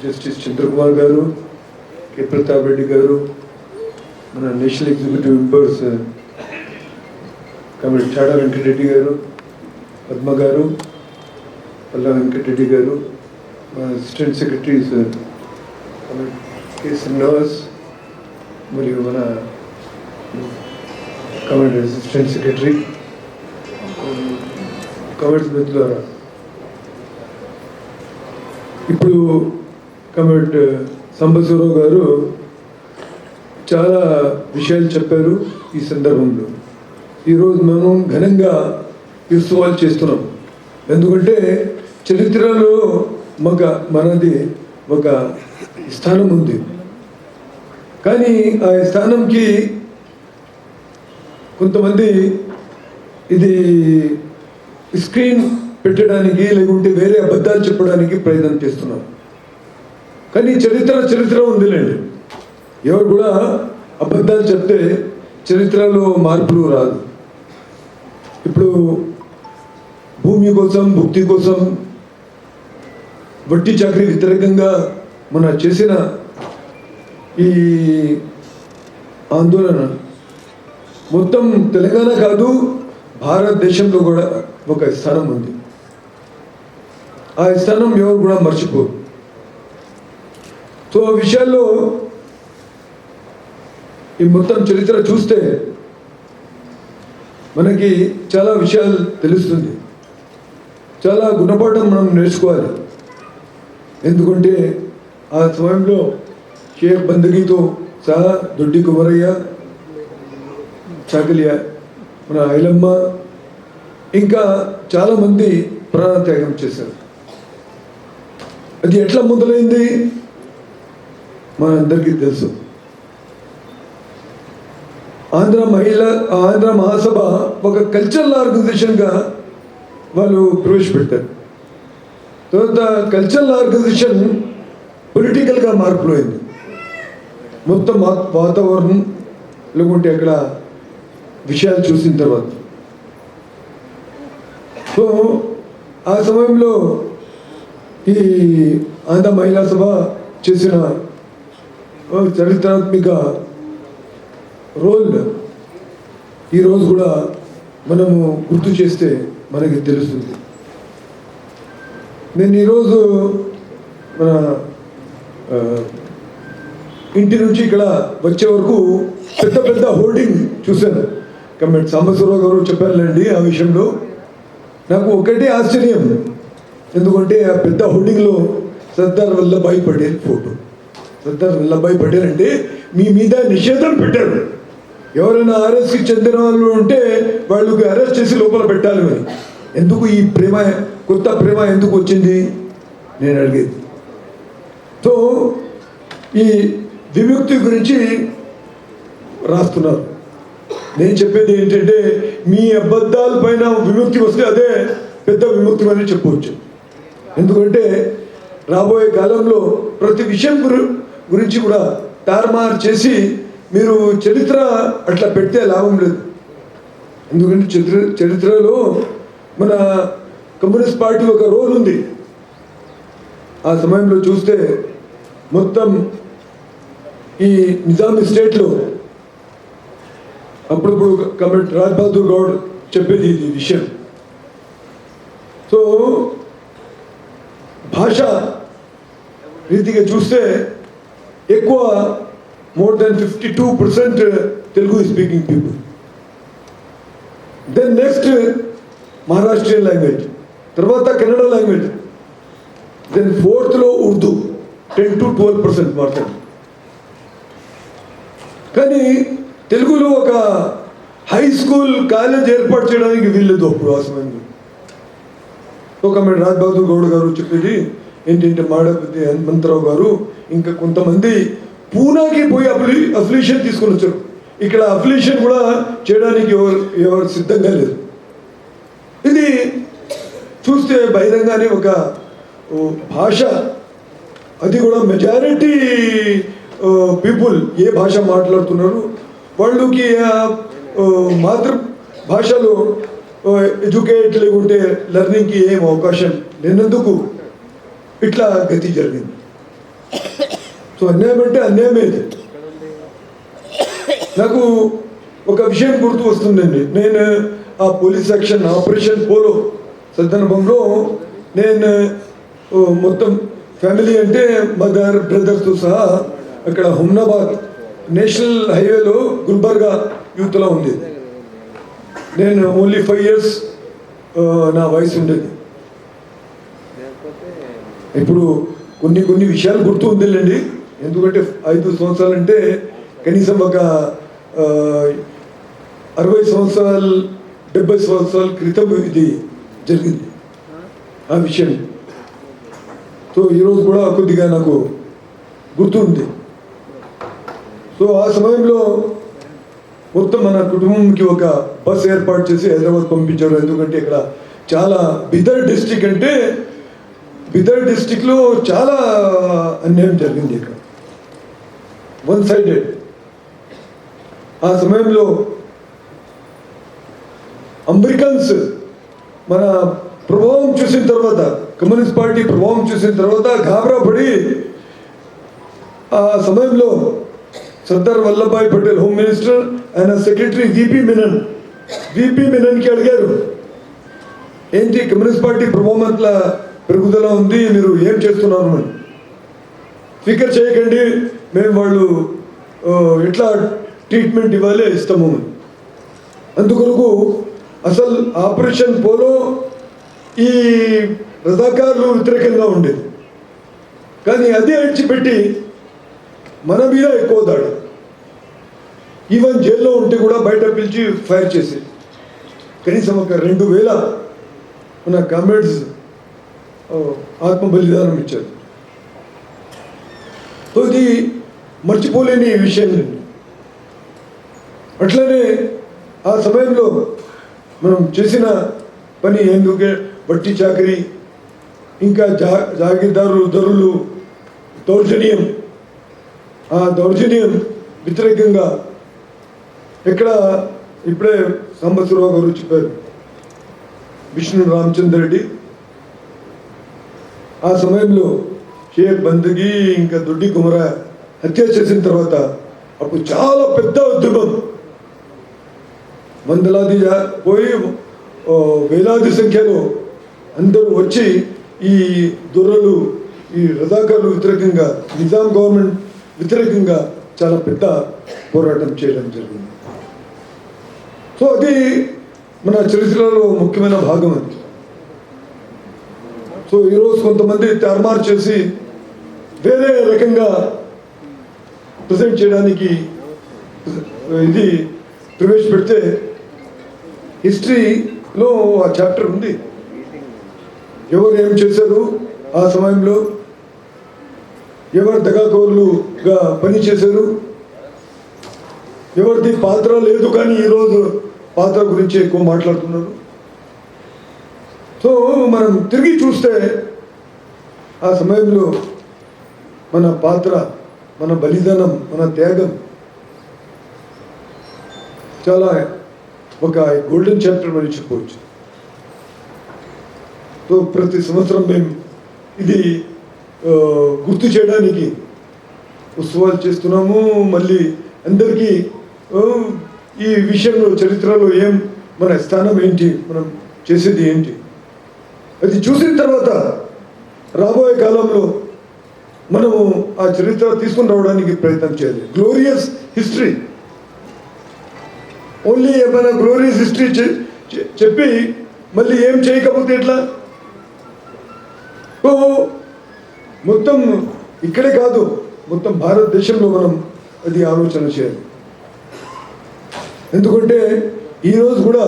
Justice Chandrakumar గారు K. Pratap Reddy గారు మన national executive members committee Chada Venkata Reddy గారు పద్మ గారు పల్లా వెంకటరెడ్డి గారు మన అసిస్టెంట్ సెక్రటరీస్ కె. శ్రీనివాస్ మరియు మన కమిటీ అసిస్టెంట్ సెక్రటరీ కమిటీ మిత్రులారా ఇప్పుడు కమ్రేడ్ సంబశివరావు గారు చాలా విషయాలు చెప్పారు ఈ సందర్భంలో. ఈరోజు మనం ఘనంగా ఉత్సవాలు చేస్తున్నాం. ఎందుకంటే చరిత్రలో మగ మనది ఒక స్థానం ఉంది. కానీ ఆ స్థానంకి కొంతమంది ఇది స్క్రీన్ పెట్టడానికి లేకుంటే వేరే అబద్ధాలు చెప్పడానికి ప్రయత్నం చేస్తున్నాం కానీ చరిత్ర చరిత్ర ఉందిలేండి. ఎవరు కూడా అబద్ధాలు చెప్తే చరిత్రలో మార్పులు రాదు. ఇప్పుడు భూమి కోసం భుక్తి కోసం వట్టి చాకరీ వ్యతిరేకంగా మన చేసిన ఈ ఆందోళన మొత్తం తెలంగాణ కాదు భారతదేశంలో కూడా ఒక స్థానం ఉంది. ఆ స్థానం ఎవరు కూడా మర్చిపోరు సో ఆ విషయాల్లో ఈ మొత్తం చరిత్ర చూస్తే మనకి చాలా విషయాలు తెలుస్తుంది. చాలా గుణపాఠం మనం నేర్చుకోవాలి. ఎందుకంటే ఆ సమయంలో షేక్ బందగీతో సహా దొడ్డి కుమరయ్య చాకలియ మన ఐలమ్మ ఇంకా చాలామంది ప్రాణత్యాగం చేశారు. అది ఎట్లా మొదలైంది? మనందరికీ తెలుసు. ఆంధ్ర మహిళ ఆంధ్ర మహాసభ ఒక కల్చరల్ ఆర్గనైజేషన్గా వాళ్ళు ప్రవేశపెట్టారు. తర్వాత కల్చరల్ ఆర్గనైజేషన్ పొలిటికల్గా మార్పులు అయింది మొత్తం వాతావరణం లేకుంటే అక్కడ విషయాలు చూసిన తర్వాత. సో ఆ సమయంలో ఈ ఆంధ్ర మహిళా సభ చేసిన చరిత్రాత్మిక చరిత్రాత్మక రోల్ ఈరోజు కూడా మనము గుర్తు చేస్తే మనకి తెలుస్తుంది. నేను ఈరోజు మన ఇంటి నుంచి ఇక్కడ వచ్చే వరకు పెద్ద పెద్ద హోర్డింగ్ చూశాను. కమెంట్ సాంబశివరావు గారు చెప్పారులేండి ఆ విషయంలో. నాకు ఒకటే ఆశ్చర్యం. ఎందుకంటే ఆ పెద్ద హోర్డింగ్లో సర్దార్ వల్లభాయ్ పటేల్ ఫోటో. సర్దార్ వల్లభాయ్ పటేల్ అంటే మీ మీద నిషేధం పెట్టారు. ఎవరైనా ఆర్ఎస్కి చెందిన వాళ్ళు ఉంటే వాళ్ళకి అరెస్ట్ చేసి లోపల పెట్టాలి మరి. ఎందుకు ఈ ప్రేమ కొత్త ప్రేమ ఎందుకు వచ్చింది? నేను అడిగేది. సో ఈ విముక్తి గురించి రాస్తున్నారు. నేను చెప్పేది ఏంటంటే మీ అబద్ధాల పైన విముక్తి వస్తే అదే పెద్ద విముక్తి అని చెప్పవచ్చు. ఎందుకంటే రాబోయే కాలంలో ప్రతి విషయం గురి గురించి కూడా తారుమారు చేసి మీరు చరిత్ర అట్లా పెడితే లాభం లేదు. ఎందుకంటే చరిత్ర చరిత్రలో మన కమ్యూనిస్ట్ పార్టీ ఒక రోల్ ఉంది. ఆ సమయంలో చూస్తే మొత్తం ఈ నిజాం స్టేట్లో అప్పుడప్పుడు కమిట్ రాజ్ బహదూర్ గౌడ్ చెప్పేది ఇది విషయం. సో భాష రీతిగా చూస్తే ఎక్కువ more than fifty two percent Telugu speaking people then next Maharashtrian language తర్వాత Kannada language then ఫోర్త్లో Urdu ten to twelve percent మాట్లాడు కానీ తెలుగులో ఒక హై స్కూల్ కాలేజ్ ఏర్పాటు చేయడానికి వీల్లేదు అప్పుడు ఆ సమయంలో ఒక రాజ్ బహదూర్ గౌడ్ గారు చెప్పేది ఏంటంటే మాడపతి హనుమంతరావు గారు ఇంకా కొంతమంది పూనాకి పోయి అఫిలి అఫిలియేషన్ తీసుకొని వచ్చారు. ఇక్కడ అఫిలియేషన్ కూడా చేయడానికి ఎవరు ఎవరు సిద్ధంగా లేదు. ఇది చూస్తే బహిరంగానే ఒక భాష. అది కూడా మెజారిటీ పీపుల్ ఏ భాష మాట్లాడుతున్నారు. వాళ్ళకి మాతృ భాషలో ఎడ్యుకేట్ లేకుంటే లెర్నింగ్కి ఏం అవకాశం లేనందుకు ఇట్లా గతి జరిగింది. సో అన్యాయం అంటే అన్యాయమే నాకు ఒక విషయం గుర్తు వస్తుందండి. నేను ఆ పోలీస్ యాక్షన్ ఆపరేషన్ పోలో సందర్భంలో నేను మొత్తం ఫ్యామిలీ అంటే మదర్ బ్రదర్స్తో సహా అక్కడ హుమ్నాబాద్ నేషనల్ హైవేలో గుల్బర్గా యూత్లో ఉంది నేను ఓన్లీ ఫైవ్ ఇయర్స్ నా వయసు ఉండేది. ఇప్పుడు కొన్ని కొన్ని విషయాలు గుర్తు ఉందిలేండి. ఎందుకంటే ఐదు సంవత్సరాలు అంటే కనీసం ఒక అరవై సంవత్సరాలు డెబ్బై సంవత్సరాల క్రితం ఇది జరిగింది. ఆ విషయం. సో ఈరోజు కూడా కొద్దిగా నాకు గుర్తుంది సో ఆ సమయంలో మొత్తం మన కుటుంబంకి ఒక బస్ ఏర్పాటు చేసి హైదరాబాద్ పంపించారు. ఎందుకంటే ఇక్కడ చాలా బిదర్ డిస్టిక్ అంటే బిదర్ డిస్టిక్లో చాలా అన్యాయం జరిగింది ఇక్కడ. One sided. ఆ సమయంలో అమెరికన్స్ మన ప్రభావం చూసిన తర్వాత కమ్యూనిస్ట్ పార్టీ ప్రభావం చూసిన తర్వాత గాబరా పడి ఆ సమయంలో సర్దార్ వల్లభాయ్ పటేల్ హోమ్ మినిస్టర్ ఆయన secretary V P Menon V P మినన్కి అడిగారు ఏంటి కమ్యూనిస్ట్ పార్టీ ప్రభావం పెరుగుదల ఉంది మీరు ఏం చేస్తున్నారు? అని. ఫికర్ చేయకండి మేము వాళ్ళు ఎట్లా ట్రీట్మెంట్ ఇవ్వాలి ఇస్తాము. అందుకొరకు అసలు ఆపరేషన్ పోలో ఈ రజాకారులు వ్యతిరేకంగా ఉండేది. కానీ అదే అడిచిపెట్టి మన మీద ఎక్కువ దాడి. ఈవెన్ జైల్లో ఉంటే కూడా బయట పిలిచి ఫైర్ చేసి. కనీసం ఒక రెండు వేల మన కామ్రేడ్స్ ఆత్మ బలిదానం ఇచ్చారు. సో ఇది మర్చిపోలేని విషయం అట్లనే ఆ సమయంలో మనం చేసిన పని ఎందుకే? బట్టి చాకరీ ఇంకా జా జాగీర్దారులు ధరులు దౌర్జన్యం. ఆ దౌర్జన్యం వ్యతిరేకంగా ఇక్కడ ఇప్పుడే సంబత్సరావు గారు చెప్పారు. విష్ణు రామచంద్ర రెడ్డి. ఆ సమయంలో షేక్ బందగి ఇంకా దొడ్డి కుమర హత్య చేసిన తర్వాత అప్పుడు చాలా పెద్ద ఉద్యమం. వందలాది పోయి వేలాది సంఖ్యలో అందరూ వచ్చి ఈ దొరలు ఈ రజాకారులు వ్యతిరేకంగా నిజాం గవర్నమెంట్ వ్యతిరేకంగా చాలా పెద్ద పోరాటం చేయడం జరిగింది. సో అది మన చరిత్రలో ముఖ్యమైన భాగం అది. సో ఈరోజు కొంతమంది తారుమారు చేసి వేరే రకంగా ప్రజెంట్ చేయడానికి ఇది ప్రవేశపెడితే హిస్టరీలో ఆ చాప్టర్ ఉంది. ఎవరు ఏం చేశారు ఆ సమయంలో? ఎవరు దగాకోరులుగా పని చేశారు? ఎవరిది పాత్ర లేదు కానీ ఈరోజు పాత్ర గురించి ఎక్కువ మాట్లాడుతున్నారు. సో మనం తిరిగి చూస్తే ఆ సమయంలో మన పాత్ర మన బలిదానం మన త్యాగం చాలా ఒక గోల్డెన్ చాప్టర్ అని చెప్పవచ్చు. సో ప్రతి సంవత్సరం మేము ఇది గుర్తు చేయడానికి ఉత్సవాలు చేస్తున్నాము. మళ్ళీ అందరికీ ఈ విషయంలో చరిత్రలో ఏం మన స్థానం ఏంటి మనం చేసేది ఏంటి? అది చూసిన తర్వాత రాబోయే కాలంలో మనము ఆ చరిత్ర తీసుకుని రావడానికి ప్రయత్నం చేయాలి. గ్లోరియస్ హిస్టరీ ఓన్లీ ఏమైనా గ్లోరియస్ హిస్టరీ చెప్పి మళ్ళీ ఏం చేయకపోతే ఎట్లా? మొత్తం ఇక్కడే కాదు మొత్తం భారతదేశంలో మనం అది ఆలోచన చేయాలి. ఎందుకంటే ఈరోజు కూడా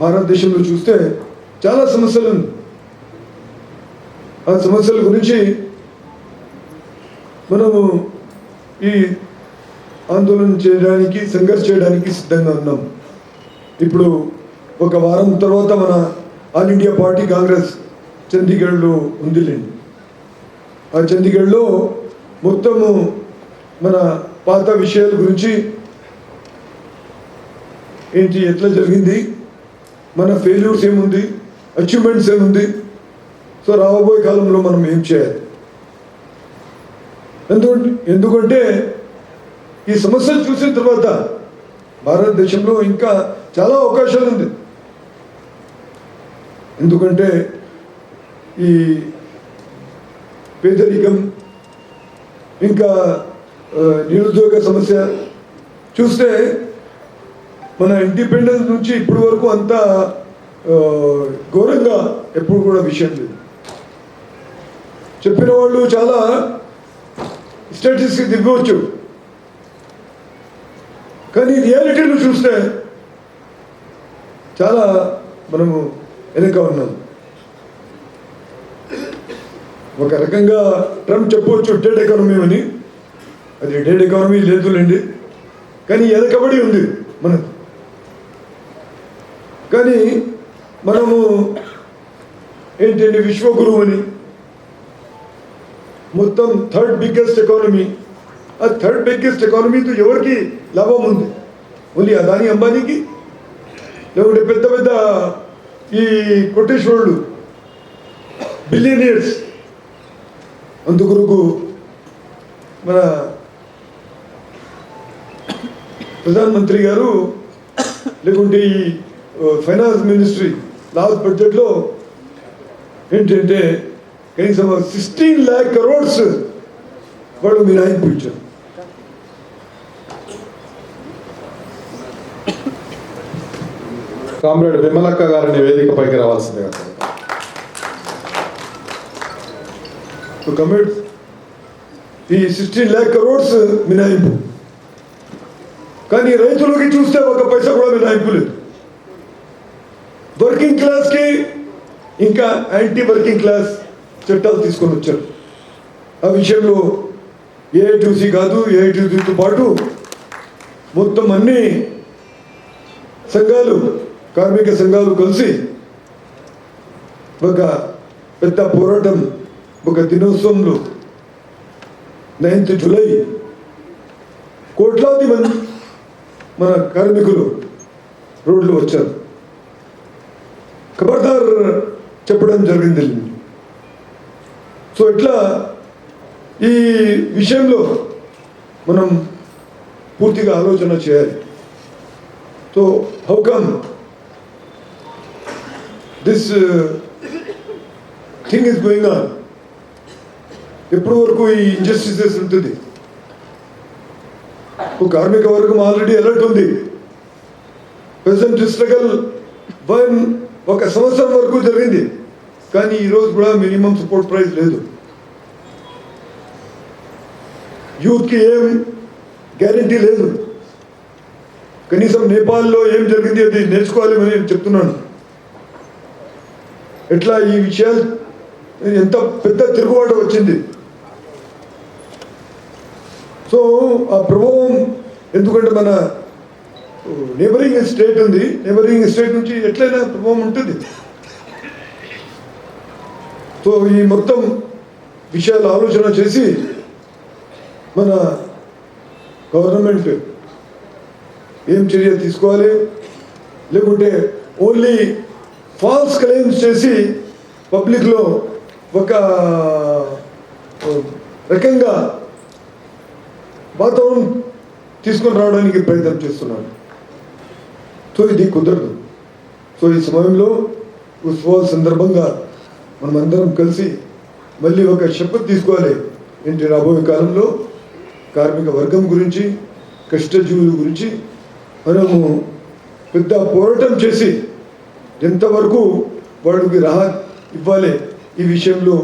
భారతదేశంలో చూస్తే చాలా సమస్యలు ఆ సమస్యల గురించి మనము ఈ ఆందోళన చేయడానికి సంఘర్ష చేయడానికి సిద్ధంగా ఉన్నాం. ఇప్పుడు ఒక వారం తర్వాత మన ఆల్ ఇండియా పార్టీ కాంగ్రెస్ చండీగఢ్లో ఉందిలేండి. ఆ చండీగఢ్లో మొత్తము మన పాత విషయాల గురించి ఏంటి ఎట్లా జరిగింది మన ఫెయిల్యూర్స్ ఏముంది అచీవ్మెంట్స్ ఏముంది. సో రాబోయే కాలంలో మనం ఏం చేయాలి? ఎందుకంటే ఎందుకంటే ఈ సమస్యలు చూసిన తర్వాత భారతదేశంలో ఇంకా చాలా అవకాశాలు ఉంది. ఎందుకంటే ఈ పేదరికం ఇంకా నిరుద్యోగ సమస్య. చూస్తే మన ఇండిపెండెన్స్ నుంచి ఇప్పటి వరకు అంత ఘోరంగా ఎప్పుడు కూడా విషయం లేదు. చెప్పిన వాళ్ళు చాలా స్టేటస్కి దిగవచ్చు కానీ రియాలిటీలో చూస్తే చాలా మనము వెనుక ఉన్నాం. ఒక రకంగా ట్రంప్ చెప్పవచ్చు డెడ్ ఎకానమీ అని. అది డెడ్ ఎకానమీ లేదులేండి. కానీ ఎదకబడి ఉంది మన కానీ మనము ఏంటండి విశ్వగురువు అని. మొత్తం థర్డ్ బిగ్గెస్ట్ ఎకానమీ ఆ థర్డ్ బిగ్గెస్ట్ ఎకానమీతో ఎవరికి లాభం ఉంది? ఓన్లీ అదాని అంబానీకి? లేకుంటే పెద్ద పెద్ద ఈ కోటేశ్వరుడు బిలియనియర్స్ అందుకొరకు మన ప్రధానమంత్రి గారు లేకుంటే ఈ ఫైనాన్స్ మినిస్ట్రీ లాస్ట్ బడ్జెట్లో ఏంటంటే కనీసం సిక్స్టీన్ ల్యాక్ కరోడ్స్ వాళ్ళు మినహాయింపు ఇచ్చారు కామ్రేడ్ విమలక్క గారిని వేదికపైకి రావాల్సిందిగా టు కమిట్ ఈ సిక్స్టీన్ ల్యాక్ కరోడ్స్ మినహాయింపు కానీ రైతులకి చూస్తే ఒక పైసా కూడా మినహాయింపు లేదు వర్కింగ్ క్లాస్కి ఇంకా యాంటీ వర్కింగ్ క్లాస్ చట్టాలు తీసుకొని వచ్చారు. ఆ విషయంలో ఏఐటీసీ కాదు ఏఐటీసీతో పాటు మొత్తం అన్ని సంఘాలు కార్మిక సంఘాలు కలిసి ఒక పెద్ద పోరాటం ఒక దినోత్సవంలో నైన్త్ జూలై కోట్లాది మంది మన కార్మికులు రోడ్లు వచ్చారు. ఖబర్దార్ చెప్పడం జరిగింది. సో ఇట్లా ఈ విషయంలో మనం పూర్తిగా ఆలోచన చేయాలి. So how come this thing is going on ఎప్పటి వరకు ఈ ఇంజస్టిసెస్ ఉంటుంది? ఒక కార్మిక వర్గం ఆల్రెడీ అలర్ట్ ఉంది. ప్రజెంట్ స్ట్రగల్ వన్ ఒక సంవత్సరం వరకు జరిగింది. కానీ ఈరోజు కూడా మినిమం సపోర్ట్ ప్రైస్ లేదు. యూత్కి ఏం గ్యారంటీ లేదు. కనీసం నేపాల్లో ఏం జరిగింది అది నేర్చుకోవాలి అని నేను చెప్తున్నాను. ఎట్లా ఈ విషయాలు ఎంత పెద్ద తిరుగుబాటు వచ్చింది? సో ఆ ప్రభావం ఎందుకంటే మన నేబరింగ్ స్టేట్ ఉంది. నేబరింగ్ స్టేట్ నుంచి ఎట్లయినా ప్రభావం ఉంటుంది. సో ఈ మొత్తం విషయాలు ఆలోచన చేసి మన గవర్నమెంట్ ఏం చర్య తీసుకోవాలి? లేకుంటే ఓన్లీ ఫాల్స్ క్లెయిమ్స్ చేసి పబ్లిక్లో ఒక రకంగా వాతావరణం తీసుకొని రావడానికి ప్రయత్నం చేస్తున్నాను సో ఇది కుదరదు. సో ఈ సమయంలో ఉత్సవాల సందర్భంగా మనమందరం కలిసి మళ్ళీ ఒక శపథ్ తీసుకోవాలి. ఏంటి రాబోయే కాలంలో కార్మిక వర్గం గురించి కష్టజీవుల గురించి మనము పెద్ద పోరాటం చేసి ఎంతవరకు వాళ్ళకి రాహత్ ఇవ్వాలి ఈ విషయంలో.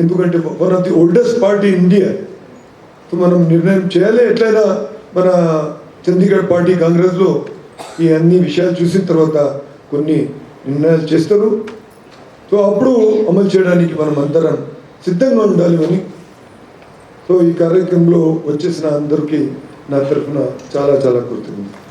ఎందుకంటే one of the oldest party India. మనం నిర్ణయం చేయాలి. ఎట్లయినా మన చండీగఢ్ పార్టీ కాంగ్రెస్లో ఈ అన్ని విషయాలు చూసిన తర్వాత కొన్ని నిర్ణయాలు చేస్తారు. సో అప్పుడు అమలు చేయడానికి మనం అందరం సిద్ధంగా ఉండాలి అని. సో ఈ కార్యక్రమంలో వచ్చేసిన అందరికీ నా తరఫున చాలా చాలా కృతజ్ఞతలు.